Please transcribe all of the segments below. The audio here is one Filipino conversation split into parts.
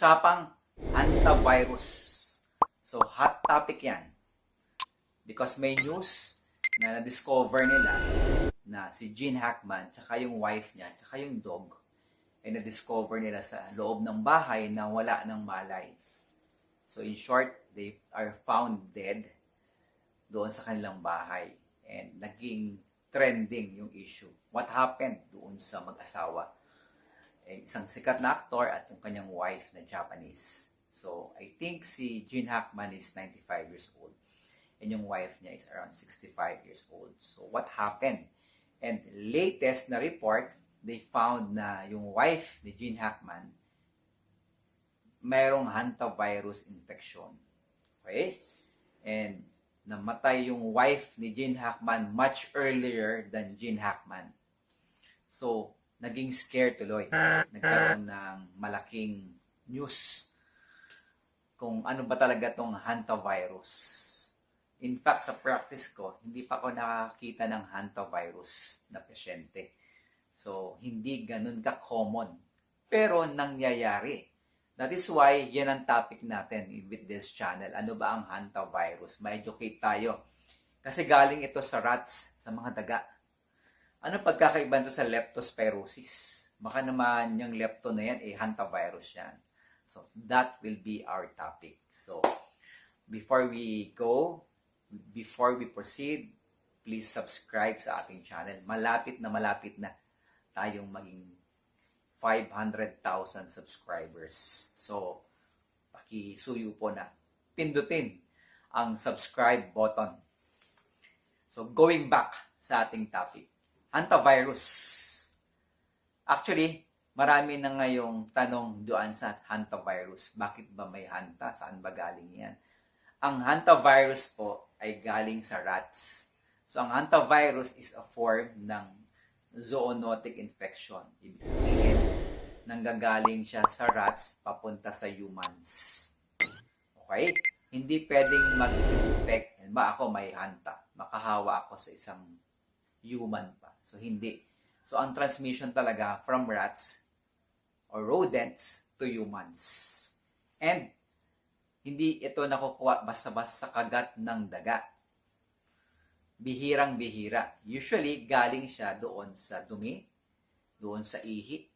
usapang hantavirus. So, hot topic yan. Because may news na na-discover nila na si Gene Hackman, tsaka yung wife niya, tsaka yung dog, ay na-discover nila sa loob ng bahay na wala ng malay. So, in short, they are found dead doon sa kanilang bahay. And naging trending yung issue. What happened doon sa mag-asawa? Eh, isang sikat na actor at yung kanyang wife na Japanese. So, I think si Gene Hackman is 95 years old. And yung wife niya is around 65 years old. So, what happened? And latest na report, they found na yung wife ni Gene Hackman mayroong hantavirus infection. Okay? And namatay yung wife ni Gene Hackman much earlier than Gene Hackman. So, naging scared tuloy. Nagkaroon ng malaking news kung ano ba talaga tong hantavirus. In fact, sa practice ko, hindi pa ako nakakita ng hantavirus na pasyente. So, hindi ganun ka-common. Pero nangyayari. That is why yan ang topic natin with this channel. Ano ba ang hantavirus? Ma-educate tayo. Kasi galing ito sa rats, sa mga daga. Ano pagkakaiba nito sa leptospirosis? Baka naman yung lepto na yan, eh, hantavirus yan. So, that will be our topic. So, before we go, before we proceed, please subscribe sa ating channel. Malapit na malapit na tayong maging 500,000 subscribers. So, pakisuyo po na pindutin ang subscribe button. So, going back sa ating topic, hantavirus. Actually, marami na ngayong tanong doon sa hantavirus. Bakit ba may hanta? Saan ba galing yan? Ang hantavirus po ay galing sa rats. So, ang hantavirus is a form ng zoonotic infection. Ibig sabihin, nanggagaling siya sa rats papunta sa humans. Okay? Hindi pwedeng mag-infect. Ba ako may hanta. Makahawa ako sa isang human pa. So, hindi. So, ang transmission talaga from rats or rodents to humans. And, hindi ito nakukuha basta-basta sa kagat ng daga. Bihirang-bihira. Usually, galing siya doon sa dumi, doon sa ihi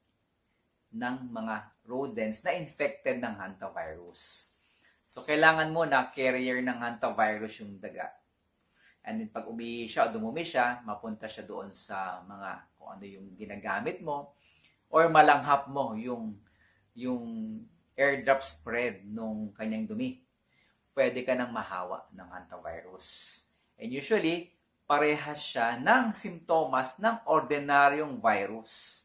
ng mga rodents na infected ng hantavirus. So, kailangan mo na carrier ng hantavirus yung daga. And then, pag umihi siya o dumumi siya, mapunta siya doon sa mga kung ano yung ginagamit mo or malanghap mo yung yung airdrop spread nung kanyang dumi. Pwede ka nang mahawa ng hantavirus. And usually, parehas siya ng simptomas ng ordinaryong virus.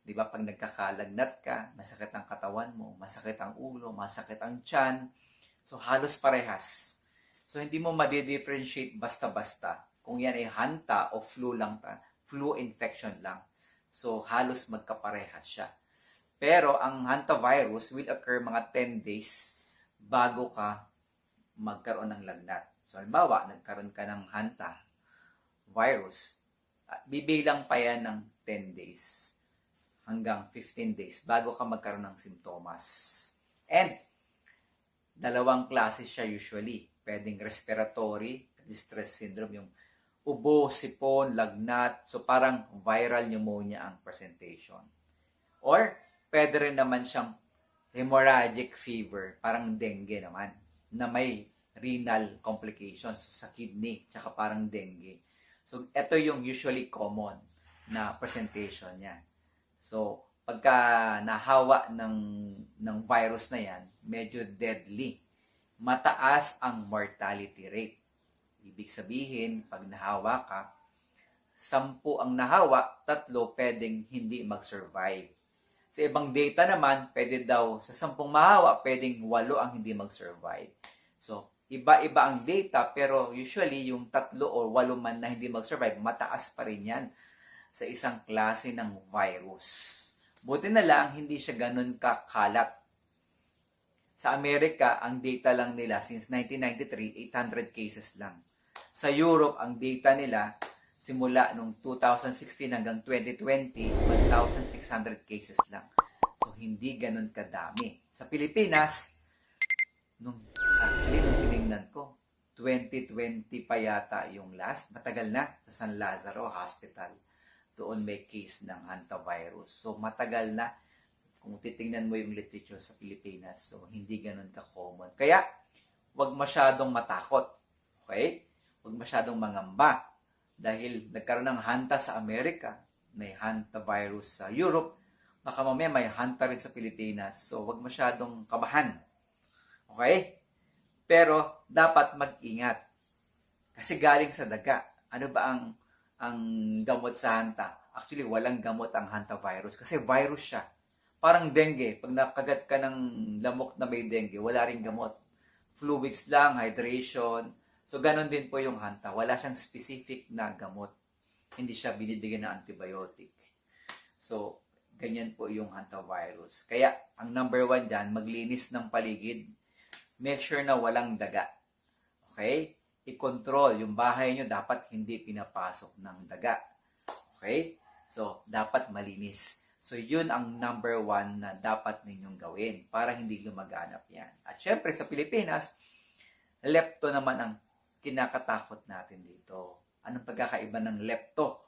Di ba? Pag nagkakalagnat ka, masakit ang katawan mo, masakit ang ulo, masakit ang tiyan. So, halos parehas. So, hindi mo madidifferentiate basta-basta kung yan ay hanta o flu lang flu infection lang. So, halos magkaparehas siya. Pero, ang hantavirus will occur mga 10 days bago ka magkaroon ng lagnat. So, halimbawa, nagkaroon ka ng hanta virus, ah, bibilang pa yan ng 10 days hanggang 15 days bago ka magkaroon ng simptomas. And, dalawang klase siya usually. Pwedeng respiratory distress syndrome, yung ubo, sipon, lagnat. So, parang viral pneumonia ang presentation. Or, pwede rin naman siyang hemorrhagic fever, parang dengue naman, na may renal complications sa kidney, tsaka parang dengue. So, ito yung usually common na presentation niya. So, pagka nahawa ng, ng virus na yan, medyo deadly. Mataas ang mortality rate. Ibig sabihin, pag nahawa ka, sampu ang nahawa, tatlo pwedeng hindi mag-survive. Sa ibang data naman, pwede daw sa sampung mahawa, pwedeng walo ang hindi mag-survive. So, iba-iba ang data, pero usually yung tatlo o walo man na hindi mag-survive, mataas pa rin yan sa isang klase ng virus. Buti na lang, hindi siya ganun kakalat. Sa Amerika, ang data lang nila since 1993, 800 cases lang. Sa Europe, ang data nila simula nung 2016 hanggang 2020, 1,600 cases lang. So, hindi ganun kadami. Sa Pilipinas, nung, actually, nung tinignan ko, 2020 pa yata yung last. Matagal na sa San Lazaro Hospital. Doon may case ng hantavirus. So, matagal na kung titingnan mo yung literature sa Pilipinas. So, hindi ganun ka-common. Kaya, wag masyadong matakot. Okay? Wag masyadong mangamba. Dahil nagkaroon ng hanta sa Amerika, may hantavirus sa Europe, baka mamaya may hanta rin sa Pilipinas. So, wag masyadong kabahan. Okay? Pero, dapat mag-ingat. Kasi galing sa daga. Ano ba ang ang gamot sa hanta? Actually, walang gamot ang hantavirus kasi virus siya. Parang dengue. Pag nakagat ka ng lamok na may dengue, wala ring gamot. Fluids lang, hydration. So, ganun din po yung hanta. Wala siyang specific na gamot. Hindi siya binibigyan ng antibiotic. So, ganyan po yung hantavirus. Kaya, ang number one dyan, maglinis ng paligid. Make sure na walang daga. Okay? I-control. Yung bahay nyo dapat hindi pinapasok ng daga. Okay? So, dapat malinis. So, yun ang number one na dapat ninyong gawin para hindi lumaganap yan. At syempre, sa Pilipinas, lepto naman ang kinakatakot natin dito. Anong pagkakaiba ng lepto?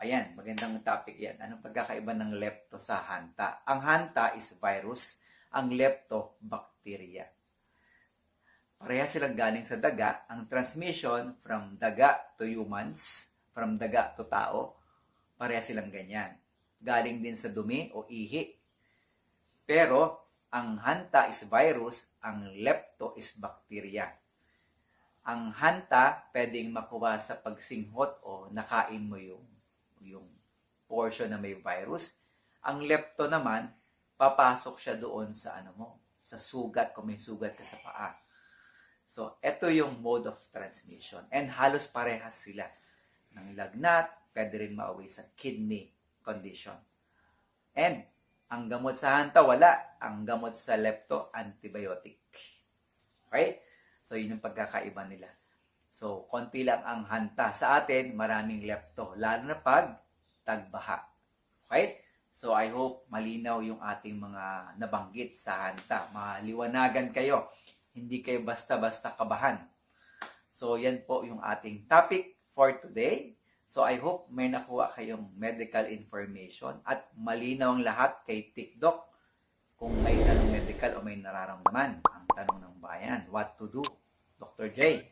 Ayan, magandang topic yan. Anong pagkakaiba ng lepto sa hanta? Ang hanta is virus, ang lepto, bacteria. Pareha silang galing sa daga. Ang transmission from daga to humans, from daga to tao, pareha silang ganyan. Galing din sa dumi o ihi. Pero, ang hanta is virus, ang lepto is bacteria. Ang hanta, pwedeng makuha sa pagsinghot o nakain mo yung, yung portion na may virus. Ang lepto naman, papasok siya doon sa ano mo, sa sugat, kung may sugat ka sa paa. So, ito yung mode of transmission. And halos parehas sila. Ng lagnat, pwede rin mauwi sa kidney condition. And, ang gamot sa hanta, wala. Ang gamot sa lepto, antibiotic. Okay? So, yun yung pagkakaiba nila. So, konti lang ang hanta. Sa atin, maraming lepto. Lalo na pag tagbaha. Okay? So, I hope malinaw yung ating mga nabanggit sa hanta. Maliwanagan kayo hindi kayo basta-basta kabahan. So, yan po yung ating topic for today. So I hope may nakuha kayong medical information at malinaw ang lahat kay TikDok kung may tanong medical o may nararamdaman ang tanong ng bayan. What to do? Dr. J.